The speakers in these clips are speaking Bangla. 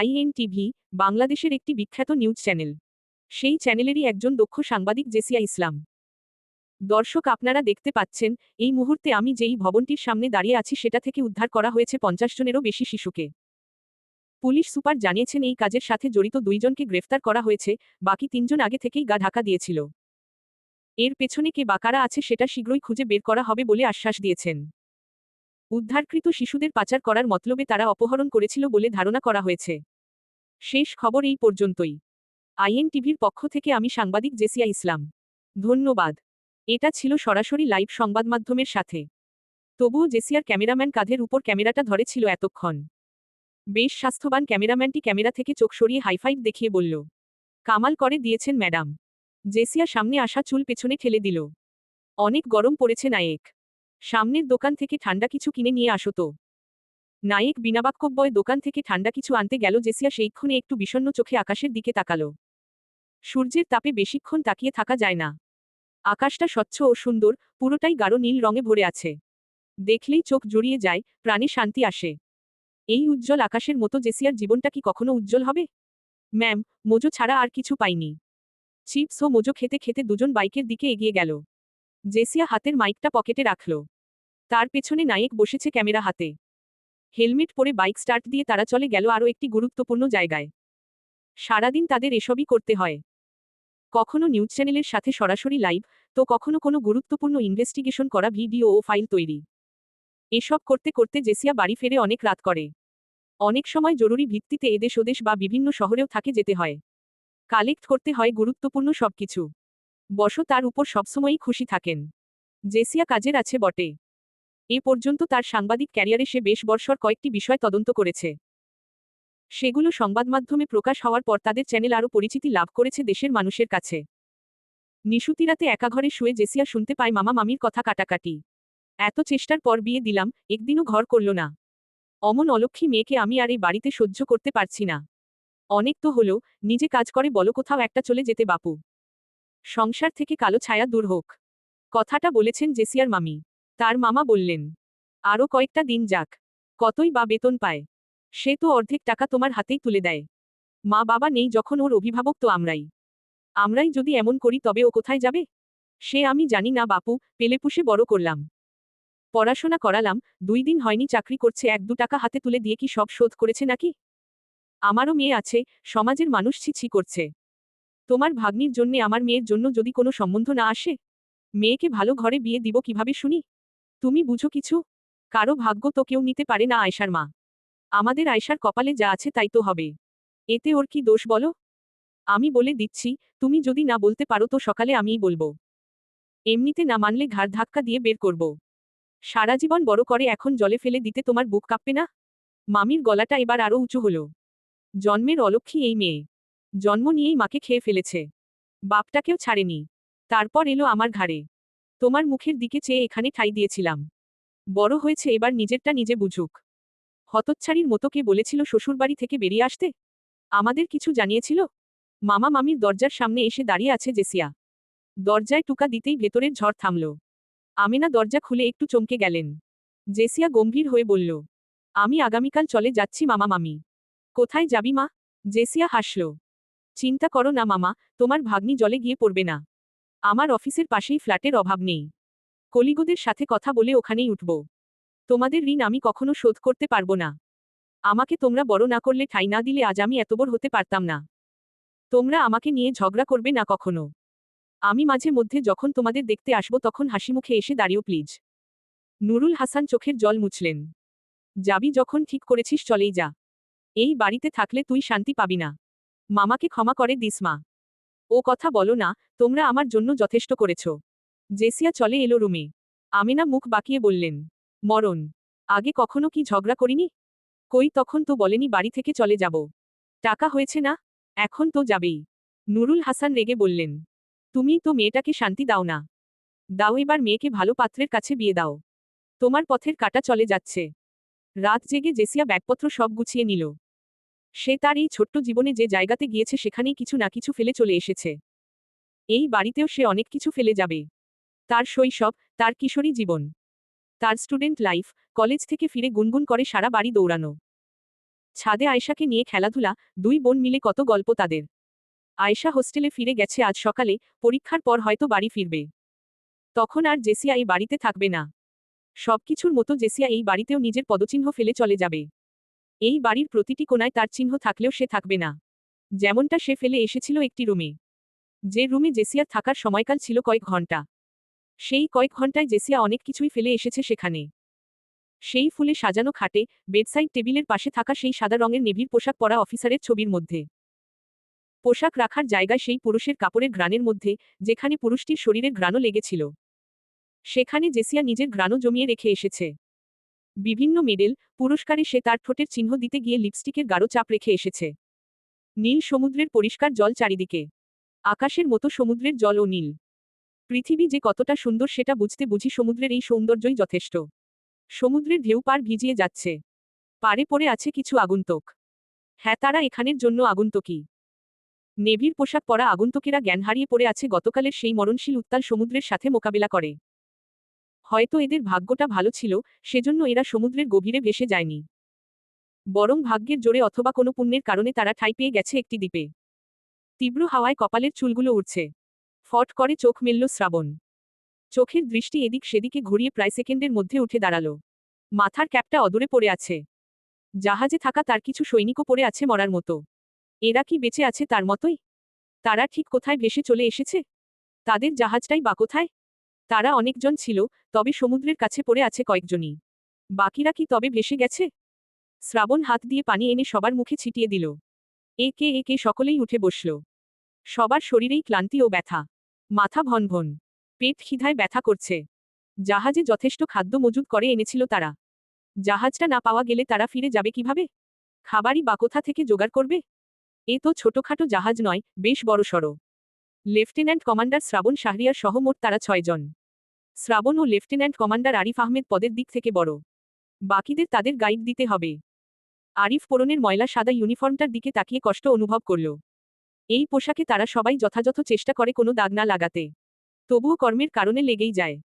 আইএনটিভি, বাংলাদেশের একটি বিখ্যাত নিউজ চ্যানেল। সেই চ্যানেলেরই একজন দক্ষ সাংবাদিক জেসিয়া ইসলাম। দর্শক, আপনারা দেখতে পাচ্ছেন, এই মুহূর্তে আমি যেই ভবনটির সামনে দাঁড়িয়ে আছি সেটা থেকে উদ্ধার করা হয়েছে পঞ্চাশ জনেরও বেশি শিশুকে। পুলিশ সুপার জানিয়েছেন, এই কাজের সাথে জড়িত দুইজনকে গ্রেফতার করা হয়েছে, বাকি তিনজন আগে থেকেই গা ঢাকা দিয়েছিল। এর পেছনে কে বা কারা আছে সেটা শীঘ্রই খুঁজে বের করা হবে বলে আশ্বাস দিয়েছেন। উদ্ধারকৃত শিশুদের পাচার করার মতলবে তারা অপহরণ করেছিল বলে ধারণা করা হয়েছে। শেষ খবর এই পর্যন্তই। আইএনটিভির পক্ষ থেকে আমি সাংবাদিক জেসিয়া ইসলাম। ধন্যবাদ। এটা ছিল সরাসরি লাইভ সংবাদ মাধ্যমের সাথে। তবুও জেসিয়ার ক্যামেরাম্যান কাঁধের উপর ক্যামেরাটা ধরেছিল এতক্ষণ। বেশ স্বাস্থ্যবান ক্যামেরাম্যানটি ক্যামেরা থেকে চোখ সরিয়ে হাইফাইভ দেখিয়ে বলল, কামাল করে দিয়েছেন, ম্যাডাম। জেসিয়া সামনে আসা চুল পেছনে ঠেলে দিল। অনেক গরম পড়েছে, নায়েক। সামনের দোকান থেকে ঠান্ডা কিছু কিনে নিয়ে আসো তো। নায়েক বিনাবাক্যব্যয় দোকান থেকে ঠান্ডা কিছু আনতে গেল, জেসিয়া সেইক্ষণে একটু বিষণ্ণ চোখে আকাশের দিকে তাকালো। সূর্যের তাপে বেশিক্ষণ তাকিয়ে থাকা যায় না। আকাশটা স্বচ্ছ ও সুন্দর, পুরোটাই গাঢ় নীল রঙে ভরে আছে। দেখলেই চোখ জড়িয়ে যায়, প্রাণে শান্তি আসে। এই উজ্জ্বল আকাশের মতো জেসিয়ার জীবনটা কি কখনো উজ্জ্বল হবে? ম্যাম, মোজো ছাড়া আর কিছু পাইনি। চিপস ও মোজো খেতে খেতে দুজন বাইকের দিকে এগিয়ে গেল। জেসিয়া হাতের মাইকটা পকেটে রাখল। তার পেছনে নায়েক বসেছে ক্যামেরা হাতে। হেলমেট পরে বাইক স্টার্ট দিয়ে তারা চলে গেল আরও একটি গুরুত্বপূর্ণ জায়গায়। সারাদিন তাদের এসবই করতে হয়। কখনো নিউজ চ্যানেলের সাথে সরাসরি লাইভ, তো কখনো কোনো গুরুত্বপূর্ণ ইনভেস্টিগেশন করা ভিডিও ও ফাইল তৈরি। এসব করতে করতে জেসিয়া বাড়ি ফেরে অনেক রাত করে। অনেক সময় জরুরি ভিত্তিতে এদেশ ওদেশ বা বিভিন্ন শহরেও থাকে যেতে হয়। কালেক্ট করতে হয় গুরুত্বপূর্ণ সবকিছু। বস তার উপর সবসময়ই খুশি থাকেন। জেসিয়া কাজের আছে বটে। এ পর্যন্ত তার সাংবাদিক ক্যারিয়ারে সে বেশ বর্ষর কয়েকটি বিষয় তদন্ত করেছে। সেগুলো সংবাদ মাধ্যমে প্রকাশ হওয়ার পর তাদের চ্যানেল আরও পরিচিতি লাভ করেছে দেশের মানুষের কাছে। নিশুতিরাতে একা ঘরে শুয়ে জেসিয়া শুনতে পায় মামা মামির কথা কাটাকাটি। এত চেষ্টার পর বিয়ে দিলাম, একদিনও ঘর করল না। অমন অলক্ষী মেয়েকে আমি আর এই বাড়িতে সহ্য করতে পারছি না। অনেক তো হলো, নিজে কাজ করে বলো কোথাও একটা চলে যেতে বাপু। সংসার থেকে কালো ছায়া দূর হোক। কথাটা বলেছেন জেসিয়ার মামি। তার মামা বললেন আরও কয়েকটা দিন যাক, কতই বা বেতন পায়। সে তো অর্ধেক টাকা তোমার হাতেই তুলে দেয়। মা বাবা নেই যখন ওর অভিভাবক তো আমরাই। আমরাই যদি এমন করি তবে ও কোথায় যাবে? সে আমি জানি না বাপু, পেলেপুষে বড় করলাম। পড়াশোনা করালাম, দুই দিন হয়নি চাকরি করছে, এক দু টাকা হাতে তুলে দিয়ে কি সব শোধ করেছে নাকি? আমারও মেয়ে আছে, সমাজের মানুষ ছি করছে। তোমার ভাগ্নির জন্যে আমার মেয়ের জন্য যদি কোনো সম্বন্ধ না আসে, মেয়েকে ভালো ঘরে বিয়ে দিব কীভাবে শুনি? তুমি বুঝো কিছু? কারও ভাগ্য তো কেউ নিতে পারে না আয়সার মা। আমাদের আয়সার কপালে যা আছে তাই তো হবে। এতে ওর কি দোষ বলো? আমি বলে দিচ্ছি, তুমি যদি না বলতে পারো তো সকালে আমিই বলব। এমনিতে না মানলে ঘাড় ধাক্কা দিয়ে বের করব। সারা জীবন বড় করে এখন জলে ফেলে দিতে তোমার বুক কাঁপবে না? মামির গলাটা এবার আরও উঁচু হলো। জন্মের অলক্ষী এই মেয়ে। জন্ম নিয়েই মাকে খেয়ে ফেলেছে। বাপটাকেও ছাড়েনি। তারপর এলো আমার ঘাড়ে। তোমার মুখের দিকে চেয়ে এখানে ঠাই দিয়েছিলাম। বড় হয়েছে এবার নিজেরটা নিজে বুঝুক। হতচ্ছাড়ির মতো কে বলেছিল শ্বশুরবাড়ি থেকে বেরিয়ে আসতে? আমাদের কিছু জানিয়েছিল? মামা মামির দরজার সামনে এসে দাঁড়িয়ে আছে জেসিয়া। দরজায় টুকা দিতেই ভেতরের ঝড় থামল। আমেনা দরজা খুলে একটু চমকে গেলেন। জেসিয়া গম্ভীর হয়ে বলল, আমি আগামীকাল চলে যাচ্ছি মামা মামি। কোথায় যাবি মা? জেসিয়া হাসল, চিন্তা করো না মামা, তোমার ভাগ্নি জলে গিয়ে পড়বে না। আমার অফিসের পাশেই ফ্ল্যাটের অভাব নেই। কলিগোদের সাথে কথা বলে ওখানেই উঠব। তোমাদের ঋণ আমি কখনো শোধ করতে পারব না। আমাকে তোমরা বড় না করলে ঠাই না দিলে আজ আমি এত বড় হতে পারতাম না। তোমরা আমাকে নিয়ে ঝগড়া করবে না কখনো। আমি মাঝে মধ্যে যখন তোমাদের দেখতে আসব তখন হাসিমুখে এসে দাঁড়িও প্লিজ। নুরুল হাসান চোখের জল মুছলেন। যাবি যখন ঠিক করেছিস চলেই যা। এই বাড়িতে থাকলে তুই শান্তি পাবি না। মামাকে ক্ষমা করে দিস, মা। ও কথা বলো না, তোমরা আমার জন্য যথেষ্ট করেছ। জেসিয়া চলে এলো রুমে। আমিনা মুখ বাকিয়ে বললেন, মরণ, আগে কখনো কি ঝগড়া করিনি? কই তখন তো বলেনি বাড়ি থেকে চলে যাব। টাকা হয়েছে না? এখন তো যাবেই। নুরুল হাসান রেগে বললেন, তুমি তো মেয়েটাকে শান্তি দাও না। দাও এবার মেয়েকে ভালো পাত্রের কাছে বিয়ে দাও। তোমার পথের কাটা চলে যাচ্ছে। রাত জেগে জেসিয়া ব্যাগপত্র সব গুছিয়ে নিল। সে তার এই ছোট্ট জীবনে যে জায়গাতে গিয়েছে সেখানেই কিছু না কিছু ফেলে চলে এসেছে। এই বাড়িতেও সে অনেক কিছু ফেলে যাবে। তার শৈশব, তার কিশোরী জীবন, তার স্টুডেন্ট লাইফ, কলেজ থেকে ফিরে গুনগুন করে সারা বাড়ি দৌড়ানো। ছাদে আয়শাকে নিয়ে খেলাধুলা, দুই বোন মিলে কত গল্প তাদের। আয়শা হোস্টেলে ফিরে গেছে আজ সকালে, পরীক্ষার পর হয়তো বাড়ি ফিরবে। তখন আর জেসিয়া এই বাড়িতে থাকবে না। সবকিছুর মতো জেসিয়া এই বাড়িতেও নিজের পদচিহ্ন ফেলে চলে যাবে। এই বাড়ির প্রতিটি কোনায় তার চিহ্ন থাকলেও সে থাকবে না। যেমনটা সে ফেলে এসেছিল একটি রুমে। যে রুমে জেসিয়ার থাকার সময়কাল ছিল কয়েক ঘণ্টা সেই কয়েক ঘন্টায় জেসিয়া অনেক কিছুই ফেলে এসেছে সেখানে। সেই ফুলে সাজানো খাটে, বেডসাইড টেবিলের পাশে থাকা সেই সাদা রঙের নেভির পোশাক পরা অফিসারের ছবির মধ্যে। পোশাক রাখার জায়গায় সেই পুরুষের কাপড়ের গ্রানের মধ্যে, যেখানে পুরুষটির শরীরের গ্রানও লেগেছিল। সেখানে জেসিয়া নিজের গ্রানও জমিয়ে রেখে এসেছে। বিভিন্ন মেডেল পুরস্কারে সে তার ঠোঁটের চিহ্ন দিতে গিয়ে লিপস্টিকের গাঢ় চাপ রেখে এসেছে। নীল সমুদ্রের পরিষ্কার জল চারিদিকে। আকাশের মতো সমুদ্রের জল ও নীল। পৃথিবী যে কতটা সুন্দর সেটা বুঝতে বুঝি সমুদ্রের এই সৌন্দর্যই যথেষ্ট। সমুদ্রের ঢেউ পার ভিজিয়ে যাচ্ছে। পারে পড়ে আছে কিছু আগন্তুক। হ্যাঁ তারা এখানের জন্য আগন্তুকই। নেভির পোশাক পরা আগন্তুকেরা জ্ঞান হারিয়ে পড়ে আছে গতকালের সেই মরণশীল উত্তাল সমুদ্রের সাথে মোকাবিলা করে। হয়তো এদের ভাগ্যটা ভালো ছিল, সেজন্য এরা সমুদ্রের গভীরে ভেসে যায়নি। বরং ভাগ্যের জোরে অথবা কোনো পুণ্যের কারণে তারা ঠাই পেয়ে গেছে একটি দ্বীপে। তীব্র হাওয়ায় কপালের চুলগুলো উড়ছে। ফট করে চোখ মেলল শ্রাবণ। চোখের দৃষ্টি এদিক সেদিকে ঘুরিয়ে প্রায় সেকেন্ডের মধ্যে উঠে দাঁড়াল। মাথার ক্যাপটা অদূরে পড়ে আছে। জাহাজে থাকা তার কিছু সৈনিকও পড়ে আছে মরার মতো। এরা কি বেঁচে আছে তার মতোই? তারা ঠিক কোথায় ভেসে চলে এসেছে? তাদের জাহাজটাই বা কোথায়? তারা অনেকজন ছিল, তবে সমুদ্রের কাছে পড়ে আছে কয়েকজনই। বাকিরা কি তবে ভেসে গেছে? শ্রাবণ হাত দিয়ে পানি এনে সবার মুখে ছিটিয়ে দিল। একে একে সকলেই উঠে বসল। সবার শরীরেই ক্লান্তি ও ব্যথা। মাথা ভন ভন। পেট খিধায় ব্যথা করছে। জাহাজে যথেষ্ট খাদ্য মজুদ করে এনেছিল তারা। জাহাজটা না পাওয়া গেলে তারা ফিরে যাবে কীভাবে? খাবারই বা কোথা থেকে জোগাড় করবে? এ তো ছোটখাটো জাহাজ নয়, বেশ বড়সড়। লেফটেন্যান্ট কমান্ডার শ্রাবণ শাহরিয়ার সহ মোট তারা ছয়জন শ্রাবণ ও লেফটেন্যান্ট কমান্ডার আরিফ আহমেদ পদের দিক থেকে বড়। বাকিদের তাদের গাইড দিতে হবে। আরিফ পোরনের ময়লা সাদা ইউনিফর্মটার দিকে তাকিয়ে কষ্ট অনুভব করল। এই পোশাকে তারা সবাই যথাযথ চেষ্টা করে কোনো দাগ না লাগাতে। তবুও কর্মের কারণে লেগেই যায়।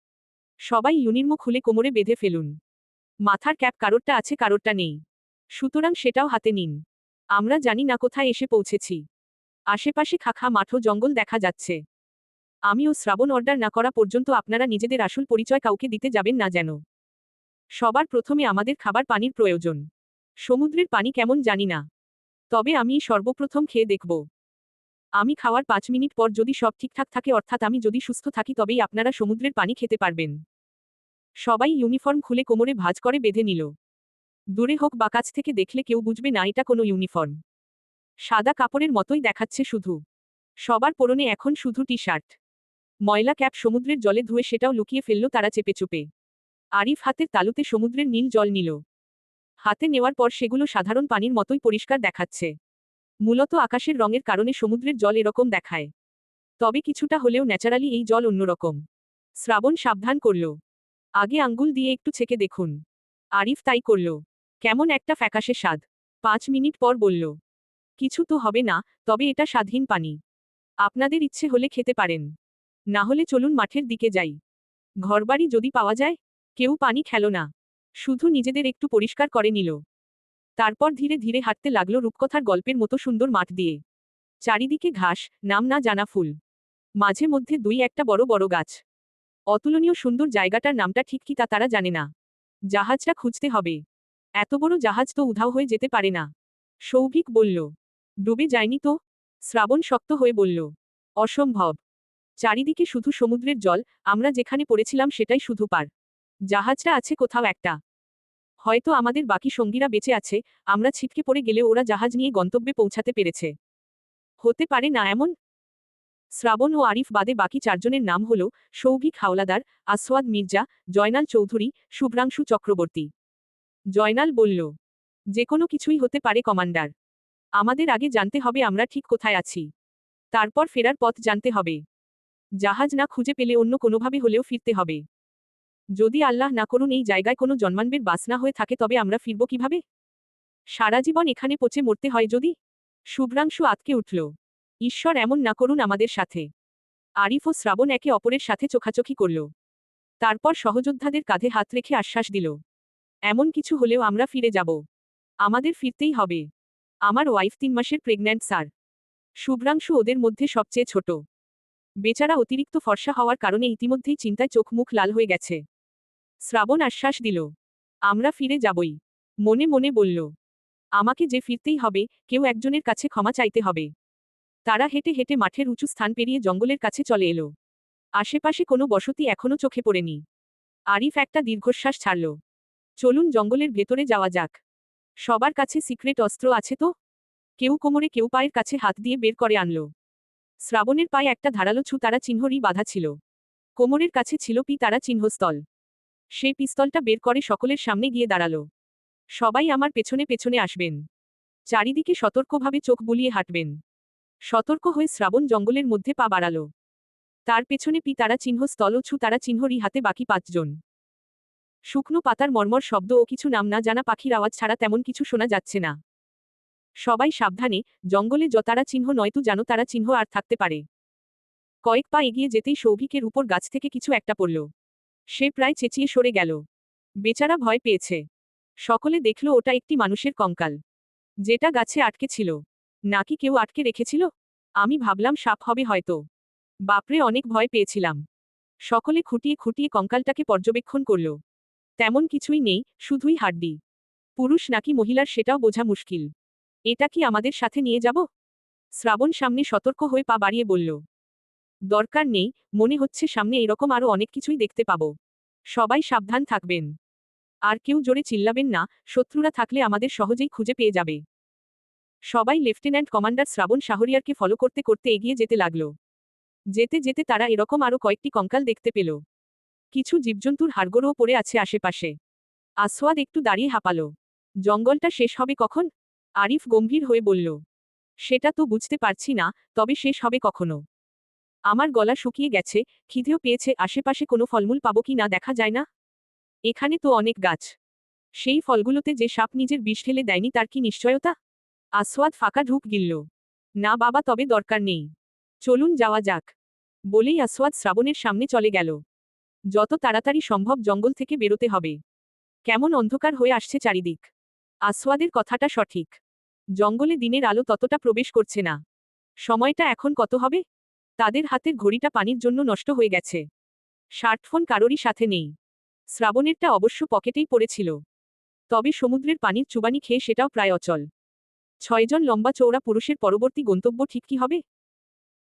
সবাই ইউনির্ম খুলে কোমরে বেঁধে ফেলুন। মাথার ক্যাপ কারোরটা আছে, কারোরটা নেই। সুতরাং সেটাও হাতে নিন। আমরা জানি না কোথায় এসে পৌঁছেছি। আশেপাশে খাখা মাঠো জঙ্গল দেখা যাচ্ছে। আমি ও শ্রাবণ অর্ডার না করা পর্যন্ত আপনারা নিজেদের আসল পরিচয় কাউকে দিতে যাবেন না যেন। সবার প্রথমে আমাদের খাবার পানির প্রয়োজন। সমুদ্রের পানি কেমন জানি না। তবে আমি সর্বপ্রথম খেয়ে দেখব। আমি খাওয়ার পাঁচ মিনিট পর যদি সব ঠিকঠাক থাকে অর্থাৎ আমি যদি সুস্থ থাকি তবেই আপনারা সমুদ্রের পানি খেতে পারবেন। সবাই ইউনিফর্ম খুলে কোমরে ভাঁজ করে বেঁধে নিল। দূরে হোক বা কাছ থেকে দেখলে কেউ বুঝবে না এটা কোনো ইউনিফর্ম। সাদা কাপড়ের মতোই দেখাচ্ছে শুধু। সবার পরনে এখন শুধু টি শার্ট ময়লা ক্যাপ সমুদ্রের জলে ধুয়ে সেটাও লুকিয়ে ফেলল তারা চেপে চুপে আরিফ হাতের তালুতে সমুদ্রের নীল জল নিল। হাতে নেওয়ার পর সেগুলো সাধারণ পানির মতোই পরিষ্কার দেখাচ্ছে। মূলত আকাশের রঙের কারণে সমুদ্রের জল এরকম দেখায়। তবে কিছুটা হলেও ন্যাচারালি এই জল অন্যরকম। শ্রাবণ সাবধান করল। আগে আঙ্গুল দিয়ে একটু ছেকে দেখুন। আরিফ তাই করল। কেমন একটা ফ্যাকাশে স্বাদ। পাঁচ মিনিট পর বলল কিছু তো হবে না, তবে এটা স্বাধীন পানি। আপনাদের ইচ্ছে হলে খেতে পারেন। না হলে চলুন মাঠের দিকে যাই। ঘরবাড়ি যদি পাওয়া যায়, কেউ পানি খেল না। শুধু নিজেদের একটু পরিষ্কার করে নিল। তারপর ধীরে ধীরে হাঁটতে লাগল রূপকথার গল্পের মতো সুন্দর মাঠ দিয়ে। চারিদিকে ঘাস, নাম না জানা ফুল। মাঝে মধ্যে দুই একটা বড় বড় গাছ। অতুলনীয় সুন্দর জায়গাটার নামটা ঠিক কি তা তারা জানে না। জাহাজটা খুঁজতে হবে। এত বড় জাহাজ তো উধাও হয়ে যেতে পারে না। সৌভিক বলল ডুবে যায়নি তো? শ্রাবণ শক্ত হয়ে বলল, অসম্ভব। চারিদিকে শুধু সমুদ্রের জল, আমরা যেখানে পড়েছিলাম সেটাই শুধু পার। জাহাজটা আছে কোথাও একটা। হয়তো আমাদের বাকি সঙ্গীরা বেঁচে আছে, আমরা ছিটকে পড়ে গেলে ওরা জাহাজ নিয়ে গন্তব্যে পৌঁছাতে পেরেছে। হতে পারে না এমন? শ্রাবণ ও আরিফ বাদে বাকি চারজনের নাম হল, সৌভিক হাওলাদার, আসওয়াদ মির্জা, জয়নাল চৌধুরী, শুভ্রাংশু চক্রবর্তী। জয়নাল বলল, যে কোনো কিছুই হতে পারে, কমান্ডার। আমাদের আগে জানতে হবে আমরা ঠিক কোথায় আছি। তারপর ফেরার পথ জানতে হবে। জাহাজ না খুঁজে পেলে অন্য কোনোভাবে হলেও ফিরতে হবে। যদি আল্লাহ না করুন এই জায়গায় কোনো জন্মানবের বাস না হয়ে থাকে তবে আমরা ফিরব কীভাবে? সারা জীবন এখানে পচে মরতে হয় যদি? শুভ্রাংশু আতকে উঠল। ঈশ্বর এমন না করুন আমাদের সাথে। আরিফ ও শ্রাবণ একে অপরের সাথে চোখাচোখি করল। তারপর সহযোদ্ধাদের কাঁধে হাত রেখে আশ্বাস দিল। এমন কিছু হলেও আমরা ফিরে যাব। আমাদের ফিরতেই হবে। আমার ওয়াইফ তিন মাসের প্রেগন্যান্ট স্যার। শুভ্রাংশু ওদের মধ্যে সবচেয়ে ছোট। বেচারা অতিরিক্ত ফর্সা হওয়ার কারণে ইতিমধ্যেই চিন্তায় চোখ মুখ লাল হয়ে গেছে। শ্রাবণ আশ্বাস দিল। আমরা ফিরে যাবই। মনে মনে বলল, আমাকে যে ফিরতেই হবে, কেউ একজনের কাছে ক্ষমা চাইতে হবে। তারা হেঁটে হেঁটে মাঠের উঁচু স্থান পেরিয়ে জঙ্গলের কাছে চলে এলো। আশেপাশে কোনো বসতি এখনও চোখে পড়েনি। আরিফ একটা দীর্ঘশ্বাস ছাড়ল। চলুন জঙ্গলের ভেতরে যাওয়া যাক। সবার কাছে সিক্রেট অস্ত্র আছে তো? কেউ কোমরে কেউ পায়ের কাছে হাত দিয়ে বের করে আনল। শ্রাবণের পায়ে একটা ধারালো ছু তারা চিহ্নরই বাধা ছিল। কোমরের কাছে ছিল পি তারা চিহ্নস্থল। সে পিস্তলটা বের করে সকলের সামনে গিয়ে দাঁড়াল। সবাই আমার পেছনে পেছনে আসবেন। চারিদিকে সতর্কভাবে চোখ বুলিয়ে হাঁটবেন। সতর্ক হয়ে শ্রাবণ জঙ্গলের মধ্যে পা বাড়ালো। তার পেছনে পি তারা চিহ্ন স্থল ও ছু তারা চিহ্নরই হাতে বাকি পাঁচজন। শুকনো পাতার মর্মর শব্দ ও কিছু নাম না জানা পাখির আওয়াজ ছাড়া তেমন কিছু শোনা যাচ্ছে না। সবাই সাবধানে, জঙ্গলে যতারা চিহ্ন নয়তো জানো তারা চিহ্ন আর থাকতে পারে। কয়েক পা এগিয়ে যেতেই সৌভিকের উপর গাছ থেকে কিছু একটা পড়ল। সে প্রায় চেঁচিয়ে সরে গেল। বেচারা ভয় পেয়েছে। সকলে দেখল ওটা একটি মানুষের কঙ্কাল। যেটা গাছে আটকে ছিল। নাকি কেউ আটকে রেখেছিল? আমি ভাবলাম সাপ হবে হয়তো। বাপরে, অনেক ভয় পেয়েছিলাম। সকলে খুঁটিয়ে খুঁটিয়ে কঙ্কালটাকে পর্যবেক্ষণ করল। তেমন কিছুই নেই, শুধুই হাড্ডি। পুরুষ নাকি মহিলার সেটাও বোঝা মুশকিল। এটা কি আমাদের সাথে নিয়ে যাব? শ্রাবণ সামনে সতর্ক হয়ে পা বাড়িয়ে বলল। দরকার নেই, মনে হচ্ছে সামনে এরকম আরও অনেক কিছুই দেখতে পাব। সবাই সাবধান থাকবেন। আর কেউ জোরে চিল্লাবেন না, শত্রুরা থাকলে আমাদের সহজেই খুঁজে পেয়ে যাবে। সবাই লেফটেন্যান্ট কমান্ডার শ্রাবণ শাহরিয়ারকে ফলো করতে করতে এগিয়ে যেতে লাগল। যেতে যেতে তারা এরকম আরও কয়েকটি কঙ্কাল দেখতে পেল। কিছু জীবজন্তুর হাড়গোড়ও পড়ে আছে আশেপাশে। আসওয়াদ একটু দাঁড়িয়ে হাঁপালো। জঙ্গলটা শেষ হবে কখন? আরিফ গম্ভীর হয়ে বলল। সেটা তো বুঝতে পারছি না, তবে শেষ হবে কখনো। আমার গলা শুকিয়ে গেছে, খিদেও পেয়েছে, আশেপাশে কোনো ফলমূল পাবো কি না দেখা যায় না? এখানে তো অনেক গাছ। সেই ফলগুলোতে যে সাপ নিজের বিষ ঢেলে দেয়নি তার কি নিশ্চয়তা? আসওয়াদ ফাঁকা ঢুক গিলল। না বাবা, তবে দরকার নেই। চলুন যাওয়া যাক। বলেই আসওয়াদ শ্রাবণের সামনে চলে গেল। যত তাড়াতাড়ি সম্ভব জঙ্গল থেকে বেরোতে হবে। কেমন অন্ধকার হয়ে আসছে চারিদিক। আসওয়াদের কথাটা সঠিক। জঙ্গলে দিনের আলো ততটা প্রবেশ করছে না। সময়টা এখন কত হবে? তাদের হাতের ঘড়িটা পানির জন্য নষ্ট হয়ে গেছে। স্মার্টফোন কারোরই সাথে নেই। শ্রাবণেরটা অবশ্য পকেটেই পড়েছিল। তবে সমুদ্রের পানির চুবানি খেয়ে সেটাও প্রায় অচল। ছয়জন লম্বা চৌড়া পুরুষের পরবর্তী গন্তব্য ঠিক কি হবে?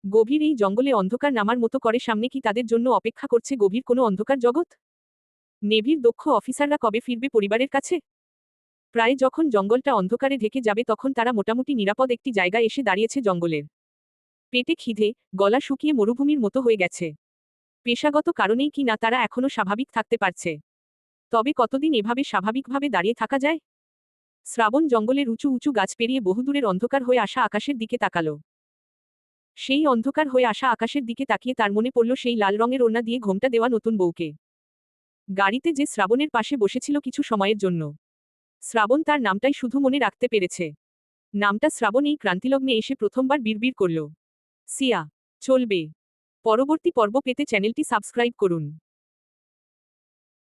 গভীর এই জঙ্গলে অন্ধকার নামার মতো করে সামনে কি তাদের জন্য অপেক্ষা করছে গভীর কোনো অন্ধকার জগৎ? নেভির দক্ষ অফিসাররা কবে ফিরবে পরিবারের কাছে? প্রায় যখন জঙ্গলটা অন্ধকারে ঢেকে যাবে তখন তারা মোটামুটি নিরাপদ একটি জায়গায় এসে দাঁড়িয়েছে জঙ্গলের। পেটে খিদে, গলা শুকিয়ে মরুভূমির মতো হয়ে গেছে। পেশাগত কারণেই কি না তারা এখনও স্বাভাবিক থাকতে পারছে। তবে কতদিন এভাবে স্বাভাবিকভাবে দাঁড়িয়ে থাকা যায়? শ্রাবণ জঙ্গলের উঁচু উঁচু গাছ পেরিয়ে বহুদূরের অন্ধকার হয়ে আসা আকাশের দিকে তাকালো। সেই অন্ধকার হয়ে আসা আকাশের দিকে তাকিয়ে তার মনে পড়ল সেই লাল রঙের ওড়না দিয়ে ঘোমটা দেওয়া নতুন বউকে। গাড়িতে যে শ্রাবণের পাশে বসেছিল কিছু সময়ের জন্য। শ্রাবণ তার নামটাই শুধু মনে রাখতে পেরেছে। নামটা শ্রাবণ এই ক্রান্তিলগ্নে এসে প্রথমবার বিড়বিড় করল। সিয়া, চলবে। পরবর্তী পর্ব পেতে চ্যানেলটি সাবস্ক্রাইব করুন।